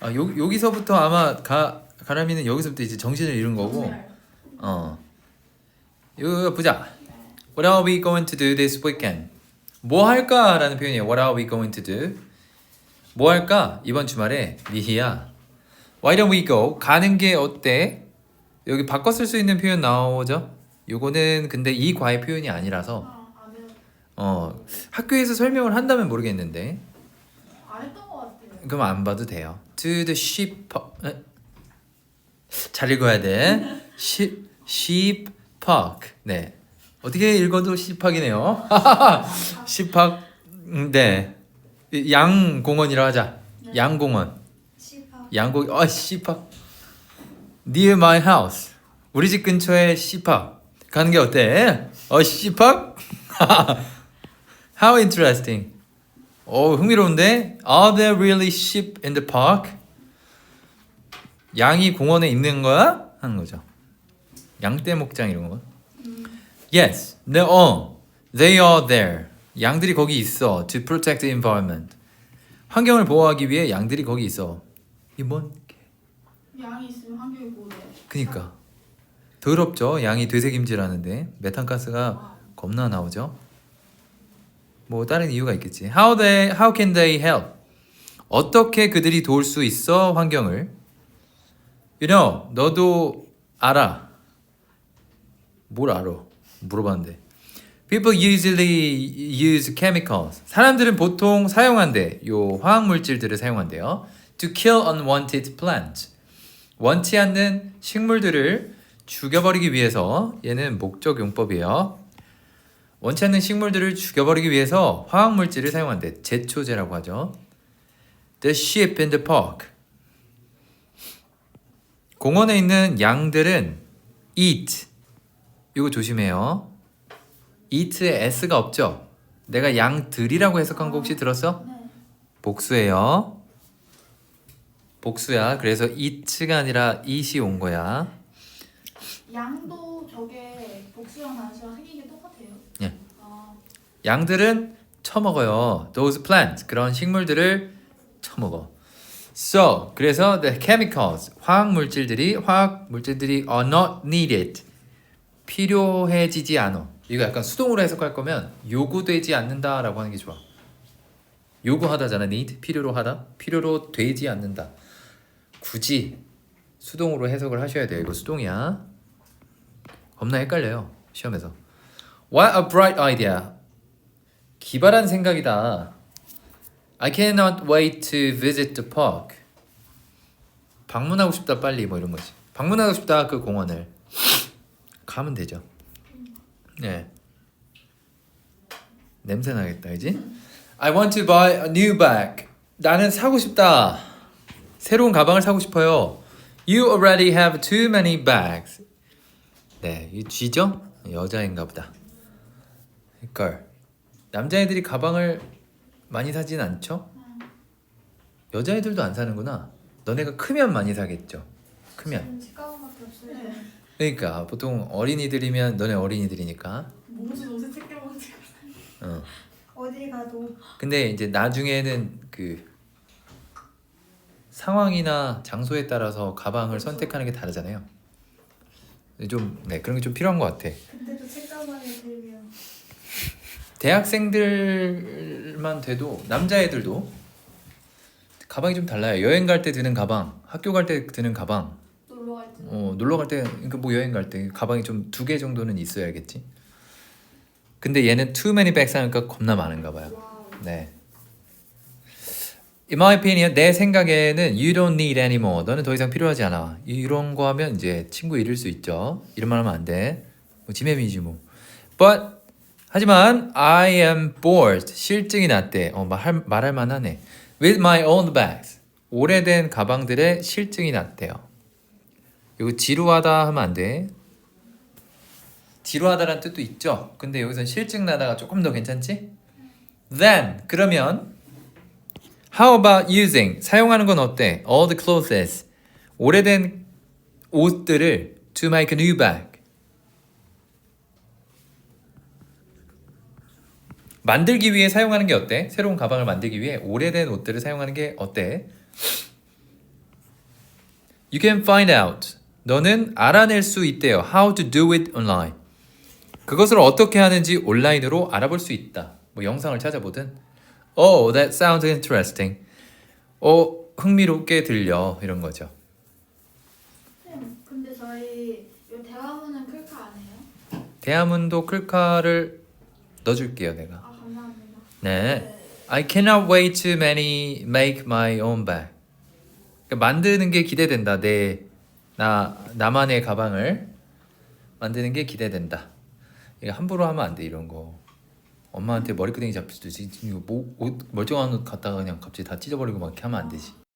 아, 여, 여기서부터 아마 가 가람이는 여기서부터 이제 정신을 잃은 거고. 어. 이거 보자. What are we going to do this weekend? 뭐 할까라는 표현이에요. What are we going to do? 뭐 할까? 이번 주말에 미희야. Why don't we go? 가는 게 어때? 여기 바꿔 쓸 수 있는 표현 나오죠? 요거는 근데 이 과의 표현이 아니라서 아, 안, 해, 어 학교에서 설명을 한다면 모르겠는데. 그럼 안 봐도 돼요. To the sheep 에? 잘 읽어야 돼. sheep sheep park. 네. 어떻게 읽어도 sheep park이네요. sheep park. 음, 네. 양 공원이라 하자. 양 공원. 시파. 양고 어 sheep park. Near my house. 우리 집 근처에 sheep park. 가는 게 어때? 어 sheep park? How interesting. 오 흥미로운데? Are there really sheep in the park? 양이 공원에 있는 거야? 하는 거죠. 양떼 목장 이런 거. Yes. 네, 어. They are there. 양들이 거기 있어. To protect the environment. 환경을 보호하기 위해 양들이 거기 있어. 이뭔 양이 있으면 환경이 보호돼. 그니까 더럽죠. 양이 되새김질하는데 메탄가스가 겁나 나오죠. 뭐 다른 이유가 있겠지. How they how can they help? 어떻게 그들이 도울 수 있어 환경을? You know, 너도 알아. 뭘 알아? 물어봤는데. People usually use chemicals. 사람들은 보통 사용한대. 요 화학 물질들을 사용한대요. To kill unwanted plants. 원치 않는 식물들을 죽여버리기 위해서 얘는 목적 용법이에요. 원치 않는 식물들을 죽여버리기 위해서 화학 물질을 사용한대. 제초제라고 하죠. The sheep in the park. 공원에 있는 양들은 eat. 이거 조심해요. eat에 s가 없죠. 내가 양들이라고 해석한 거 혹시 들었어? 네. 복수예요. 복수야. 그래서 eat가 아니라 eat이 온 거야. 양도 저게 복수형 단수랑 생긴 게 똑같아요. 예. 아, 양들은 처먹어요. Those plants 그런 식물들을 처먹어. So 그래서 the chemicals 화학 물질들이 화학 물질들이 are not needed 필요해지지 않아. 이거 약간 수동으로 해석할 거면 요구되지 않는다라고 하는 게 좋아. 요구하다잖아. need 필요로 하다 필요로 되지 않는다. 굳이 수동으로 해석을 하셔야 돼요. 이거 수동이야. 겁나 헷갈려요 시험에서. What a bright idea. 기발한 생각이다. I cannot wait to visit the park. 방문하고 싶다 빨리 뭐 이런 거지. 방문하고 싶다 그 공원을 가면 되죠. 네. 냄새 나겠다, 이지? I want to buy a new bag. 나는 사고 싶다. 새로운 가방을 사고 싶어요. You already have too many bags. 네, 이 쥐죠? 여자인가 보다. 걸. 남자애들이 가방을 많이 사진 않죠? 여자애들도 안 사는구나. 너네가 크면 많이 사겠죠. 크면. 없어요. 네. 그러니까 보통 어린이들이면 너네 어린이들이니까. 무슨 옷을 챙겨본지. 어. 어디 가도 근데 이제 나중에는 그 상황이나 장소에 따라서 가방을 선택하는 게 다르잖아요. 좀 네, 그런 게 좀 필요한 것 같아. 근데도 책가방에 들면 대학생들만 돼도 남자애들도 가방이 좀 달라요. 여행 갈 때 드는 가방, 학교 갈 때 드는 가방, 놀러 갈 때. 어, 놀러 갈 때, 그러니까 뭐 여행 갈 때 가방이 좀 두 개 정도는 있어야겠지. 근데 얘는 too many bags 하니까 겁나 많은가 봐요. 와우. 네. In my opinion, 내 생각에는 you don't need anymore. 너는 더 이상 필요하지 않아. 이런 거 하면 이제 친구 잃을 수 있죠. 이런 말 하면 안 돼. 뭐 지매미지 뭐. But 하지만 I am bored. 실증이 났대. 어, 말할 말할 만하네. With my old bags. 오래된 가방들의 실증이 났대요. 이거 지루하다 하면 안 돼. 지루하다라는 뜻도 있죠. 근데 여기서 실증 나다가 조금 더 괜찮지? Then 그러면 How about using 사용하는 건 어때? All the clothes 오래된 옷들을 to make a new bag 만들기 위해 사용하는 게 어때? 새로운 가방을 만들기 위해 오래된 옷들을 사용하는 게 어때? You can find out. 너는 알아낼 수 있대요. How to do it online. 그것을 어떻게 하는지 온라인으로 알아볼 수 있다. 뭐 영상을 찾아보든. Oh, that sounds interesting. 어, 흥미롭게 들려. 이런 거죠. 쌤, 근데 저희 요 대화문은 클카 안 해요? 대화문도 클카를 넣어줄게요, 내가. 아 감사합니다. 네. I cannot wait to many make my own bag. 그러니까 만드는 게 기대된다. 내 나 나만의 가방을 만드는 게 기대된다. 이거 함부로 하면 안 돼 이런 거. 엄마한테 머리끄댕이 잡힐 수도 있지. 이거 뭐, 옷 멀쩡한 옷 갖다가 그냥 갑자기 다 찢어버리고 막 이렇게 하면 안 되지.